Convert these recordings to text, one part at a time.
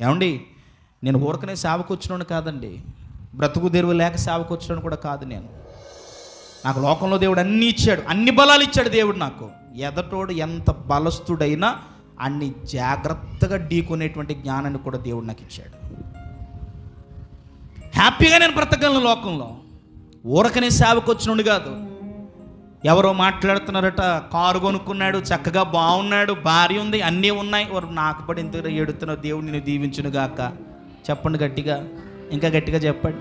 ఏమండి? నేను ఊరకనే సేవకు వచ్చినాను కాదండి. బ్రతుకు తెరువు లేక సేవకు వచ్చినాను కూడా కాదు నేను. నాకు లోకంలో దేవుడు అన్నీ ఇచ్చాడు. అన్ని బలాలు ఇచ్చాడు దేవుడు నాకు. ఎదటోడు ఎంత బలస్తుడైనా అన్ని జాగ్రత్తగా ఢీకొనేటువంటి జ్ఞానాన్ని కూడా దేవుడు నాకు ఇచ్చాడు. హ్యాపీగా నేను బ్రతకగలను లోకంలో. ఊరకనే సేవకు వచ్చినోడు కాదు. ఎవరో మాట్లాడుతున్నారట కారు కొనుక్కున్నాడు చక్కగా బాగున్నాడు భార్య ఉంది అన్నీ ఉన్నాయి. వారు నాకు పడి ఇంత ఏడుతున్నావు దేవుడు నేను దీవించును గాక. చెప్పండి గట్టిగా ఇంకా గట్టిగా చెప్పండి.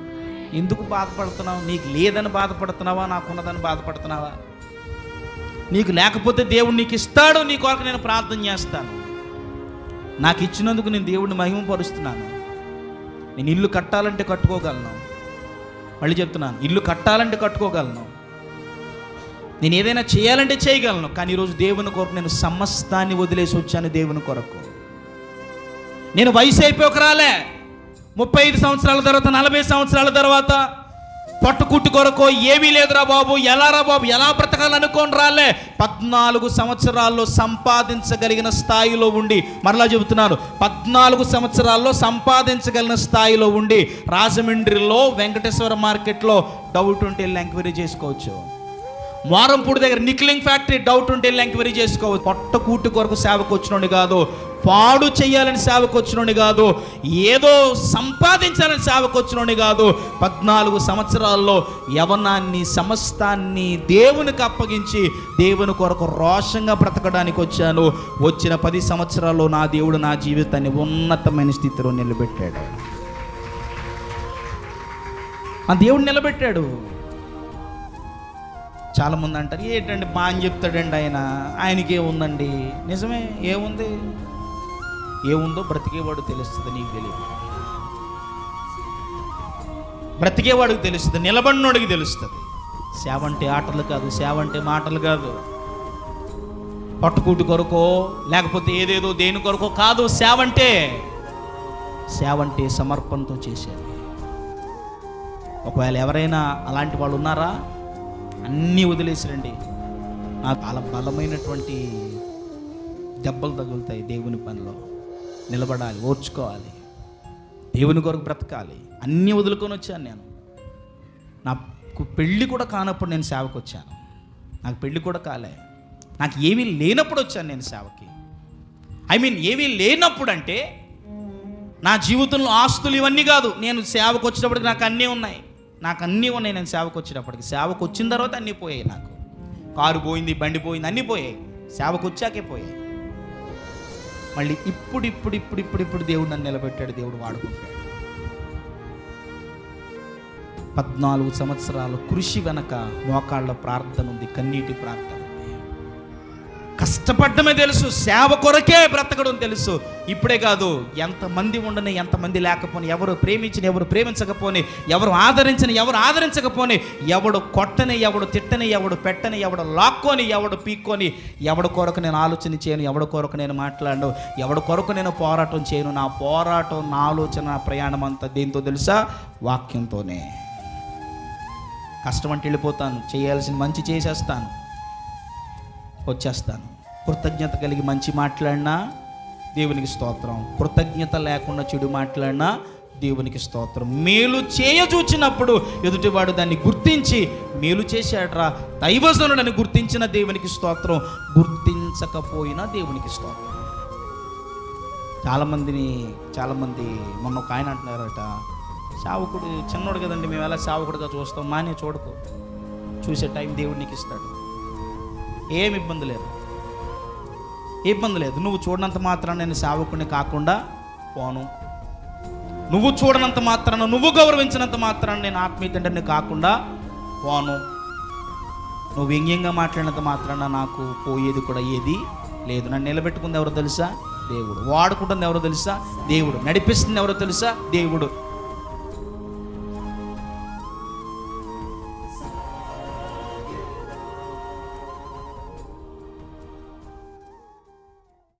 ఎందుకు బాధపడుతున్నావు? నీకు లేదని బాధపడుతున్నావా? నాకున్నదని బాధపడుతున్నావా? నీకు లేకపోతే దేవుడు నీకు ఇస్తాడు నీ కొరకు నేను ప్రార్థన చేస్తాను. నాకు ఇచ్చినందుకు నేను దేవుడిని మహిమపరుస్తున్నాను. నేను ఇల్లు కట్టాలంటే కట్టుకోగలను. మళ్ళీ చెప్తున్నాను ఇల్లు కట్టాలంటే కట్టుకోగలను. నేను ఏదైనా చేయాలంటే చేయగలను కానీ ఈరోజు దేవుని కొరకు నేను సమస్తాన్ని వదిలేసి వచ్చాను దేవుని కొరకు. నేను వయసు అయిపోక రాలే. ముప్పై ఐదు సంవత్సరాల తర్వాత నలభై సంవత్సరాల తర్వాత పట్టుకుట్టు కొరకు ఏమీ లేదురా బాబు ఎలా రా బాబు ఎలా బ్రతకాలనుకోని రాలే. పద్నాలుగు సంవత్సరాల్లో సంపాదించగలిగిన స్థాయిలో ఉండి మరలా చెబుతున్నాను పద్నాలుగు సంవత్సరాల్లో సంపాదించగలిగిన స్థాయిలో ఉండి రాజమండ్రిలో వెంకటేశ్వర మార్కెట్లో డౌట్ ఉంటే వెళ్ళి ఎంక్వైరీ చేసుకోవచ్చు. వారంపూడి దగ్గర నిక్లింగ్ ఫ్యాక్టరీ డౌట్ ఉంటే వెళ్ళి ఎంక్వైరీ చేసుకోవచ్చు. పొట్ట కూటి కొరకు సేవకు వచ్చినోడి కాదు పాడు చేయాలని సేవకు వచ్చినోడి కాదు ఏదో సంపాదించాలని సేవకు వచ్చినోడి కాదు పద్నాలుగు సంవత్సరాల్లో యవనాన్ని సమస్తాన్ని దేవునికి అప్పగించి దేవుని కొరకు రోషంగా బ్రతకడానికి వచ్చాను. వచ్చిన పది సంవత్సరాల్లో నా దేవుడు నా జీవితాన్ని ఉన్నతమైన స్థితిలో నిలబెట్టాడు. ఆ దేవుడు నిలబెట్టాడు. చాలామంది అంటారు ఏంటండి బా అని చెప్తాడండి ఆయన ఆయనకి ఏముందండి? నిజమే ఏముంది? ఏముందో బ్రతికేవాడు తెలుస్తుంది నీకు తెలియదు. బ్రతికేవాడికి తెలుస్తుంది నిలబడినోడికి తెలుస్తుంది. సేవ అంటే ఆటలు కాదు సేవ అంటే మాటలు కాదు. పట్టుకూటి కొరకో లేకపోతే ఏదేదో దేని కొరకో కాదు సేవ అంటే. సేవ అంటే సమర్పణతో చేసేది. ఒకవేళ ఎవరైనా అలాంటి వాళ్ళు ఉన్నారా? అన్నీ వదిలేసిరండి. నాకు చాలా బలమైనటువంటి దెబ్బలు తగులుతాయి దేవుని పనిలో. నిలబడాలి ఓర్చుకోవాలి. దేవుని కొరకు బ్రతకాలి. అన్నీ వదులుకొని వచ్చాను నేను. నాకు పెళ్ళి కూడా కానప్పుడు నేను సేవకు వచ్చాను నాకు పెళ్ళి కూడా కాలే. నాకు ఏమీ లేనప్పుడు వచ్చాను నేను సేవకి. ఐ మీన్ ఏమీ లేనప్పుడు అంటే నా జీవితంలో ఆస్తులు ఇవన్నీ కాదు. నేను సేవకు వచ్చినప్పటికి నాకు అన్నీ ఉన్నాయి. నాకు అన్నీ ఉన్నాయి నేను సేవకు వచ్చినప్పటికి సేవకు వచ్చిన తర్వాత అన్నీ పోయాయి నాకు. కారు పోయింది బండి పోయింది అన్నీ పోయాయి. సేవకు వచ్చాకే పోయాయి. మళ్ళీ ఇప్పుడు ఇప్పుడు ఇప్పుడు ఇప్పుడు ఇప్పుడు దేవుడు నన్ను నిలబెట్టాడు దేవుడు వాడుకుంటాడు. పద్నాలుగు సంవత్సరాల కృషి వెనక మోకాళ్ళ ప్రార్థన ఉంది కన్నీటి ప్రార్థన. కష్టపడమే కష్టపడ్డమే తెలుసు సేవ కొరకే బ్రతకడం తెలుసు. ఇప్పుడే కాదు ఎంతమంది ఉండని ఎంతమంది లేకపోని ఎవరు ప్రేమించిన ఎవరు ప్రేమించకపోని ఎవరు ఆదరించిన ఎవరు ఆదరించకపోని ఎవడు కొట్టని ఎవడు తిట్టని ఎవడు పెట్టని ఎవడు లాక్కొని ఎవడు పీక్కొని ఎవడు కొరకు నేను ఆలోచన చేయను ఎవడు కొరకు నేను మాట్లాడను ఎవడు కొరకు నేను పోరాటం చేయను నా పోరాటం నా ఆలోచన నా ప్రయాణం అంతా దీంతో తెలుసా? వాక్యంతోనే. కష్టం అంటే వెళ్ళిపోతాను చేయాల్సిన మంచి చేసేస్తాను. వచ్చేస్తాను. కృతజ్ఞత కలిగి మంచి మాట్లాడినా దేవునికి స్తోత్రం. కృతజ్ఞత లేకుండా చెడు మాట్లాడినా దేవునికి స్తోత్రం. మేలు చేయజూచినప్పుడు ఎదుటివాడు దాన్ని గుర్తించి మేలు చేశాడరా దైవజనుడని గుర్తించిన దేవునికి స్తోత్రం. గుర్తించకపోయినా దేవునికి స్తోత్రం. చాలామందిని చాలామంది మొన్న ఒక ఆయన అంటున్నారట సావుకుడు చిన్నోడు కదండి మేము ఎలా సావుకుడుగా చూస్తాం? మానే చూడకు. చూసే టైం దేవుడు నీకు ఇస్తాడు ఏమి ఇబ్బంది లేదు. ఇబ్బంది లేదు. నువ్వు చూడనంత మాత్రాన నేను సేవకుని కాకుండా పోను. నువ్వు చూడనంత మాత్రాన నువ్వు గౌరవించినంత మాత్రాన నేను ఆత్మీయ తండ్రిని కాకుండా పోను. నువ్వు వ్యంగ్యంగా మాట్లాడినంత మాత్రాన నాకు పోయేది కూడా ఏది లేదు. నన్ను నిలబెట్టుకుంది ఎవరో తెలుసా? దేవుడు. వాడుకుంటుంది ఎవరో తెలుసా? దేవుడు. నడిపిస్తుంది ఎవరో తెలుసా? దేవుడు.